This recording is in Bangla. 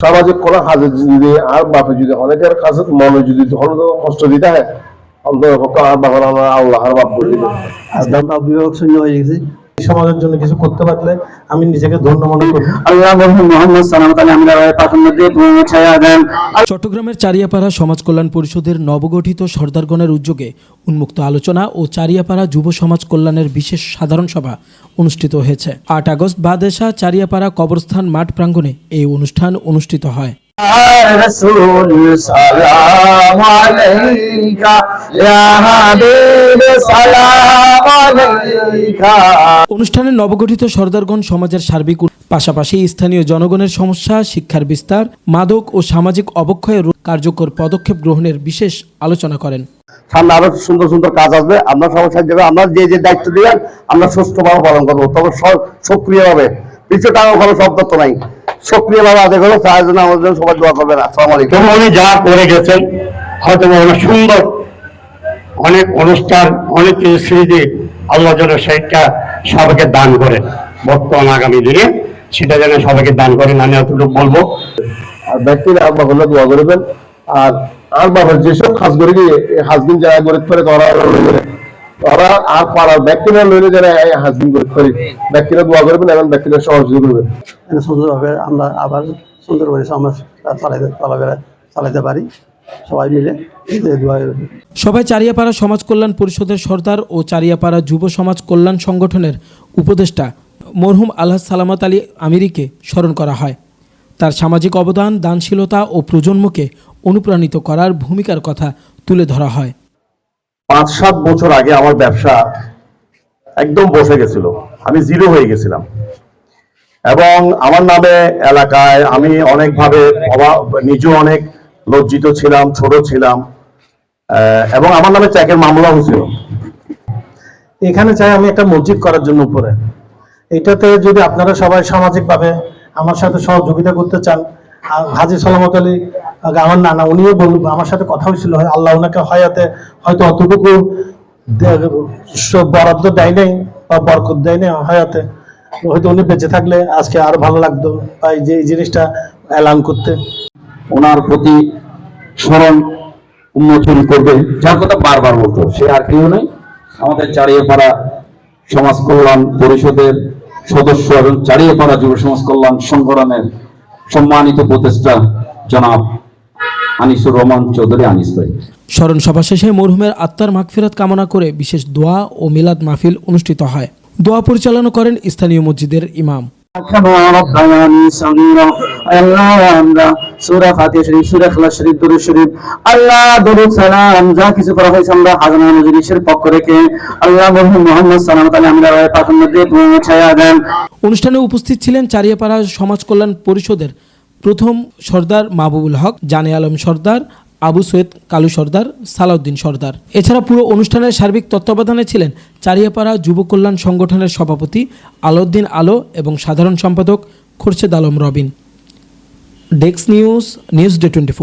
সামাজিক কোনো কাজে যদি আর বাপে যদি অনেকের কাছে মনে যদি ধরনের কষ্ট দিতে হয় অন্তর আর বাবার আল্লাহর বাপ বলি আমরা অভিভাবক শূন্য হয়ে গেছি। সমাজের জন্য কিছু করতে পারলে আমি নিজেকে ধন্য মনে করি। আল্লাহ মোহাম্মদ সালাম তাহলে আমরা প্রাথমিক দিয়ে ছায়া দেন চট্টগ্রামের চারিয়াপাড়া সমাজ কল্যাণ পরিষদের নবগঠিত সর্দারগণের উদ্যোগে উন্মুক্ত আলোচনা ও চারিয়াপাড়া যুব সমাজ কল্যাণের বিশেষ সাধারণ সভা অনুষ্ঠিত হয়েছে। আট আগস্ট বাদেশা চারিয়াপাড়া কবরস্থান মাঠ প্রাঙ্গণে এই অনুষ্ঠান অনুষ্ঠিত হয়। রসুল সালাম আলাইকা। ইয়া হাবিব সালাম আলাইকা অনুষ্ঠানে নবগঠিত সর্দারগণ সমাজের সার্বিক পাশাপাশি স্থানীয় জনগণের সমস্যা শিক্ষার বিস্তার মাদক ও সামাজিক অবক্ষয়ের কার্যকর পদক্ষেপ গ্রহণের বিশেষ আলোচনা করেন। সামনে আরও সুন্দর সুন্দর কাজ আসবে। আমরা সবার সাহায্য করব। আমরা যে যে দায়িত্ব দিবেন আমরা সুস্থভাবে পালন করব। তবে সক্রিয় ভাবে পিছু টাকা কোনো শব্দ তো নাই। সক্রিয় ভাবে আদায় করব তার জন্য আমাদের জন্য সবাই দোয়া করবেন। আসসালামু আলাইকুম। উনি যা করে গেছেন হয়তো সুন্দর অনেক অনুষ্ঠান অনেক কিছু স্মৃতি আল্লাহ যেন সেইটা সবাইকে দান করেন। বর্তমান আগামী দিনে সেটা যেন সবাইকে দান করেন আমি এতটুকু বলব। আর ব্যক্তির আর বাবার দোয়া করবেন। আর আর বাবার যেসব কাজ করে গিয়ে এই হাজবিন যারা গরিব করে তারা তারা আর পাড়ার ব্যক্তিরা লইলে যারা এই হাজবিন গরিব করে ব্যক্তিরা দোয়া করবেন এবং ব্যক্তিরা সহযোগিতা করবেন। সুন্দরভাবে আমরা আবার সুন্দর করে সমাজ চালাইতে চলাফেরা চালাতে পারি। সবাই মিলে এই সভায় চারিয়াপাড়া সমাজ কল্যাণ পরিষদের সর্দার ও চারিয়াপাড়া যুব সমাজ কল্যাণ সংগঠনের উপদেষ্টা মরহুম আল্লাহ সালামত আলী আমিরিকে স্মরণ করা হয়। তার সামাজিক অবদান দানশীলতা ও প্রজন্মকে অনুপ্রাণিত করার ভূমিকার কথা তুলে ধরা হয়। পাঁচ সাত বছর আগে আমার ব্যবসা একদম বসে গেছিল। আমি জিরো হয়ে গেছিলাম। এবং আমার নামে এলাকায় আমি অনেকভাবে অবা- নিজেও অনেক লজ্জিত ছিলাম, ছোট ছিলাম এবং আমার নামে চেকের মামলা হয়েছিল। এখানে চাই আমি একটা মসজিদ করার জন্য উপরে। এটাতে যদি আপনারা সবাই সামাজিকভাবে আমার সাথে সহযোগিতা করতে চান হাজি সালামত আলী আমার নানা, উনিও বল আমার সাথে কথা হয়েছিল আল্লাহ ওনাকে হয়াতে হয়তো অতটুকু বরাদ্দ দেয় নাই বা বরকত দেয় নাই হয়াতে। হয়তো উনি বেঁচে থাকলে আজকে আরও ভালো লাগতো তাই যে এই জিনিসটা এলান করতে। ওনার প্রতি স্মরণ উন্মোচন করবে। যার কথা বারবার বলতো সে আর কেউ নেই। আমাদের চারিয়ে পাড়া সমাজ কল্যাণ পরিষদের সদস্য এবং চারিয়ে পাড়া যুব সমাজ কল্যাণ সংগ্রামের সম্মানিত প্রতিষ্ঠা জনাব আনিসুর রহমান চৌধুরী আনিস ভাই। স্মরণ সভা শেষে মরহুমের আত্মার মাগফিরাত কামনা করে বিশেষ দোয়া ও মিলাদ মাহফিল অনুষ্ঠিত হয়। দোয়া পরিচালনা করেন স্থানীয় মসজিদের ইমাম। সূরা ফাতিহা শরীফ, সূরা ইখলাস শরীফ, দুরূদ শরীফ। আল্লাহ, দরুদ, সালাম, যা কিছু করা হয়েছে আমরা হাজানা মজলিসের পক্ষ রেখে আল্লাহ মোহাম্মদ সালাম তাআলা আমরা প্রাথমিক দিয়ে পৌঁছায়া দেন। অনুষ্ঠানে উপস্থিত ছিলেন চারিয়াপাড়া সমাজ কল্যাণ পরিষদের প্রথম সর্দার মাহবুবুল হক, জানে আলম সর্দার, আবু সৈয়দ কালু সর্দার, সালাউদ্দিন সর্দার। এছাড়া পুরো অনুষ্ঠানের সার্বিক তত্ত্বাবধানে ছিলেন চারিয়াপাড়া যুব কল্যাণ সংগঠনের সভাপতি আলাউদ্দিন আলো এবং সাধারণ সম্পাদক খোরশেদ আলম রবিন। ডেক্স নিউজ নিউজ ডে টোয়েন্টি